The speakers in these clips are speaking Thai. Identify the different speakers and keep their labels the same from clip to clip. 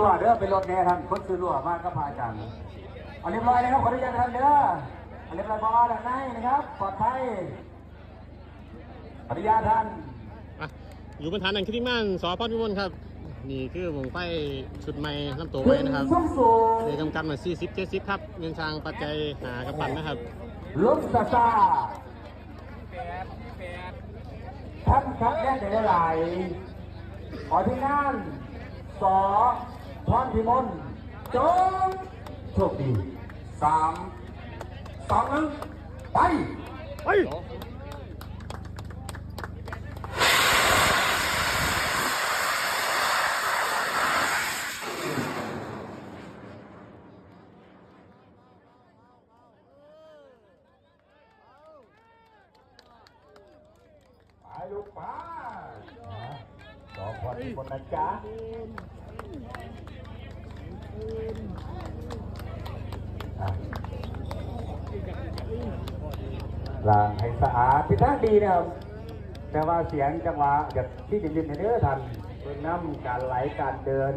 Speaker 1: รั่วเด้อเป็นรถแน่ท่านคนซื้อรั่วมากก็พาอาจารย์เอาเรียบร้อยนะครับขออนุญาตท่านเด้อเอาเรียบร้อยพอด้านในนะครับปลอดภัยขออนุญาตท่าน
Speaker 2: อะอยู่บนฐานหนังคิดมั่นสอพรพิมลครับ นี่คือวงไฟชุดใหม่ลำตัวไว้นะครับ
Speaker 1: สูงสูง
Speaker 2: ในกำกับมา40 70ครับ เงินทางปัจจัยหากระปันนะครับ
Speaker 1: รถซาซาท่านครับแน่เดี๋ยวไหลขอที่นั่นสอ พรพิมลจงโชคดีสามสองหนึ่งไป
Speaker 2: เฮ้ย
Speaker 1: ไปลูกไปสองคนทุกคนนะจ๊ะอะ ล้างให้สะอาดที่ทาดีนะครับ แต่ว่าเสียงจังหวะอย่าที่จะยินในเนื้อทันเพื่อน้ำการไหลการเดิน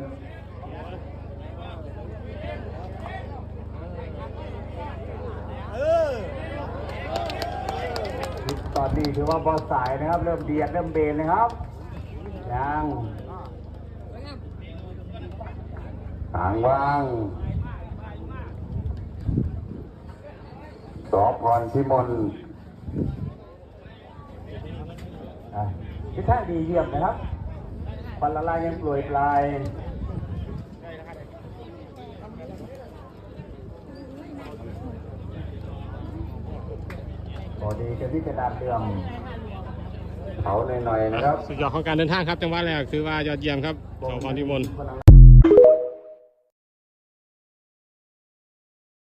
Speaker 1: ตอนนี้ถือว่าบอสายนะครับ เริ่มเบียดเริ่มเบนนะครับยัง หางว่างสอพรพิมลอะทิศทางดีเยี่ยมนะครับควันละลายยังโปรยปลายพอดีจะที่กระดานเดือมเขาหน่อยๆนะครับ
Speaker 2: สุดยอดของการเดินทางครับ จังหวะแรกถือว่ายอดเยี่ยมครับสอพรพิมล